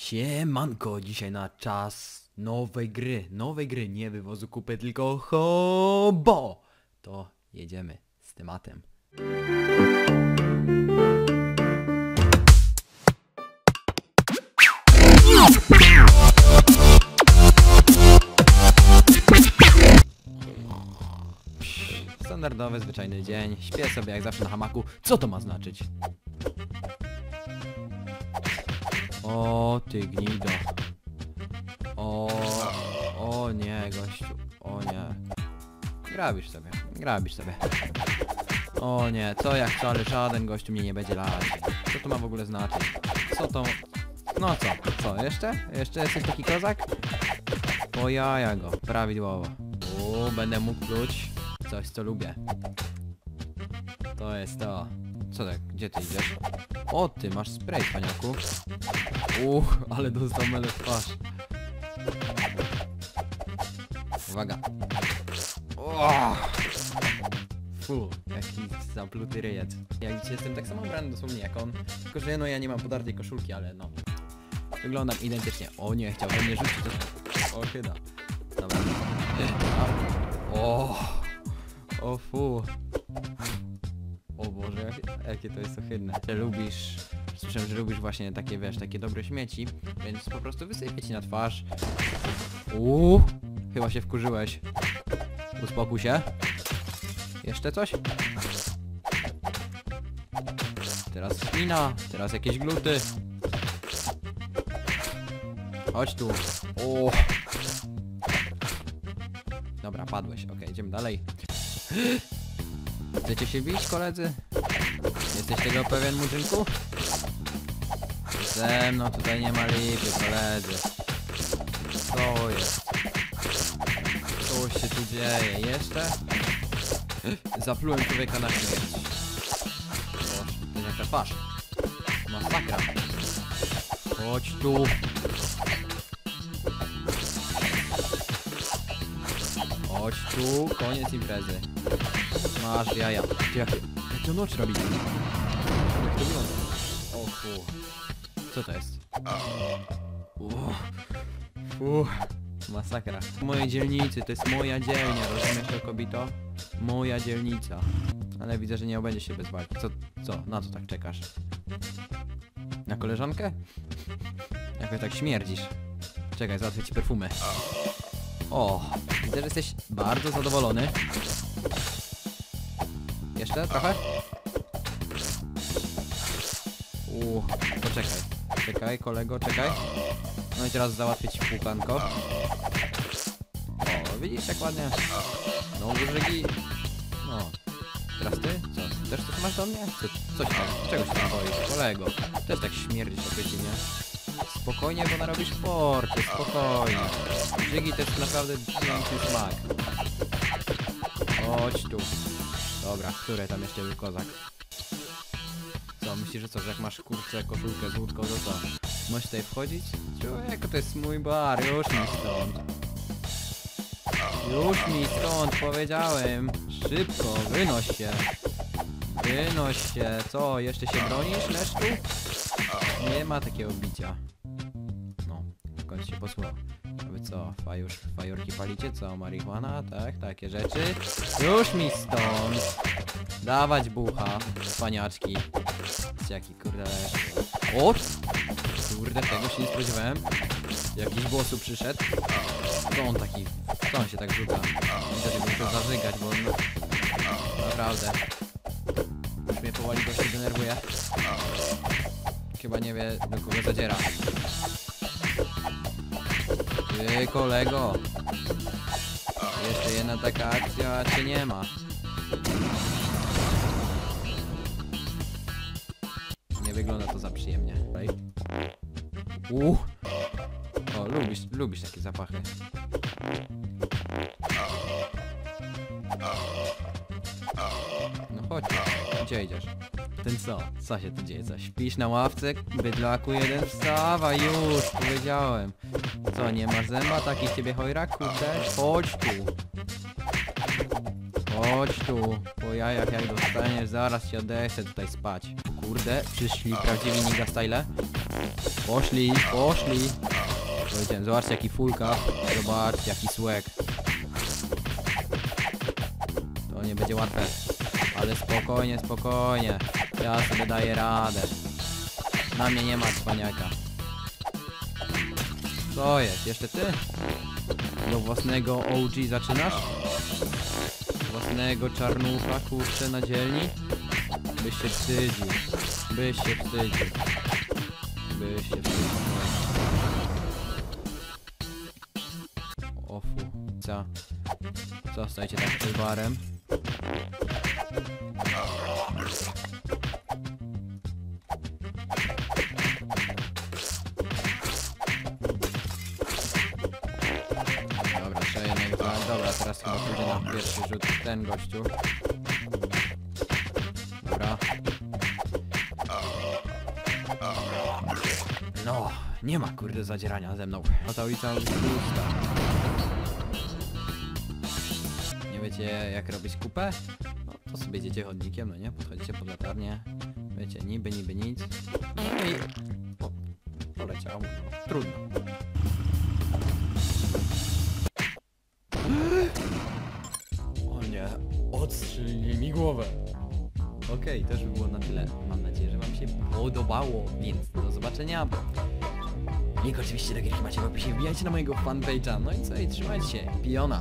Siemanko, dzisiaj na czas nowej gry, nowej gry, nie wywozu kupy, tylko hobo! To jedziemy z tematem. Standardowy, zwyczajny dzień, śpię sobie jak zawsze na hamaku. Co to ma znaczyć? O, ty gnido. O, o nie, gościu. O nie. Grabisz sobie, grabisz sobie. O nie, co jak co, ale żaden gościu mnie nie będzie lać. Co to ma w ogóle znaczyć? Co to... No co, co, jeszcze? Jeszcze jesteś taki kozak? Po jaja go, prawidłowo. U, będę mógł pluć coś, co lubię. To jest to. Co tak, gdzie ty idziesz? O, ty masz spray, paniaku. Uch, ale dostał mele twarz. Uwaga. O! Fu, jaki zapluty ryjec. Jak widzicie, jestem tak samo ubrany dosłownie jak on. Tylko, że no ja nie mam podartej koszulki, ale no. Wyglądam identycznie. O nie, chciał we mnie rzucić. O, chyba. Dobra. O! O fu. O Boże, jakie, to jest ohydne. Lubisz... Słyszę, że lubisz właśnie takie, wiesz, takie dobre śmieci, więc po prostu wysypię ci na twarz. Uuu, chyba się wkurzyłeś. Uspokój się. Jeszcze coś? Teraz spina, teraz jakieś gluty. Chodź tu. O. Dobra, padłeś. Okej, idziemy dalej. Chcecie się bić, koledzy? Jesteś tego pewien, murzynku? Ze mną tutaj nie ma lipy, koledzy. Co jest? Co się tu dzieje? Jeszcze? Zaplułem człowieka na śmierć. O, to jaka twarz. Masakra. Chodź tu. Chodź tu, koniec imprezy. Masz jaja. Jak, jak to noc robi? Jak to wygląda? O. Co to jest? Uff. Fu. Masakra. W mojej dzielnicy, to jest moja dzielnia, rozumiesz to kobito? Moja dzielnica. Ale widzę, że nie obędzie się bez walki. Co, co? Na co tak czekasz? Na koleżankę? Jakoś tak śmierdzisz. Czekaj, załatwię ci perfumę. O, widzę, że jesteś bardzo zadowolony. Jeszcze trochę? Uuu, poczekaj. Czekaj, kolego, czekaj. No i teraz załatwię ci płukanko. O, widzisz jak ładnie. No, wyżygi. No. Teraz ty? Co? Też coś masz do mnie? Co, coś tam, czegoś tam boisz, kolego. Też tak śmierdzisz jakoś dziwnie. Spokojnie, bo narobisz porty, spokojnie. Żygi jest naprawdę piękny smak. Chodź tu. Dobra, który tam jeszcze był kozak? Co, myślisz, że co, że jak masz kurczę, koszulkę z to co? Możesz tutaj wchodzić? Człowieku, to jest mój bar, już mi stąd. Już mi stąd, powiedziałem. Szybko, wynoś się. Wynoś się. Co, jeszcze się bronisz, leszczu? Nie ma takiego bicia. No, w końcu się posłuchał. A wy co, fajusz, fajorki palicie? Co, marihuana? Tak, takie rzeczy. Już mi stąd! Dawać bucha, paniaczki. Jaki kurde. O! Kurde, tego się nie spodziewałem. Jakiś głosu przyszedł. Co on taki... Co on się tak rzuca? Widzę, że muszę zażygać, bo no... Naprawdę. Już mnie powoli gościu denerwuje. Chyba nie wie, do kogo zadziera. Ty, kolego. Jeszcze jedna taka akcja, a cię nie ma. Nie wygląda to za przyjemnie. Uh. O, lubisz, lubisz takie zapachy. No chodź, gdzie idziesz? Ten co? Co się tu dzieje? Co? Śpisz na ławce? Bydlaku jeden wstawa, już, powiedziałem. Co, nie masz zęba? Taki z ciebie chojrak, kurde? Chodź tu. Chodź tu. Po jajach jak dostaniesz, zaraz się odechcę tutaj spać. Kurde, przyszli prawdziwi Niga Style. Poszli, poszli. Powiedziałem, zobaczcie jaki fulka. Zobaczcie jaki słek. To nie będzie łatwe. Ale spokojnie, spokojnie. Ja sobie daję radę. Na mnie nie ma cwaniaka. Co jest? Jeszcze ty? Do własnego OG zaczynasz? Własnego czarnucha, kurczę, na dzielni? Byś się wstydził. Byś się wstydził. Byś się wstydził. O fu, co? Zostajcie tak przed barem. Dobra, teraz chyba na pierwszy rzut ten gościu. Dobra. No, nie ma kurde zadzierania ze mną. No ta ulica jest pusta. Nie wiecie jak robić kupę? No to sobie idziecie chodnikiem, no nie? Podchodzicie pod latarnię. Wiecie, niby, niby nic. No i... O, poleciało. No, trudno. Odstrzelili mi głowę. Okej, też by było na tyle. Mam nadzieję, że wam się podobało, więc do zobaczenia. Link oczywiście do gierki macie w opisie, wbijajcie na mojego fanpage'a. No i co, i trzymajcie się, piona.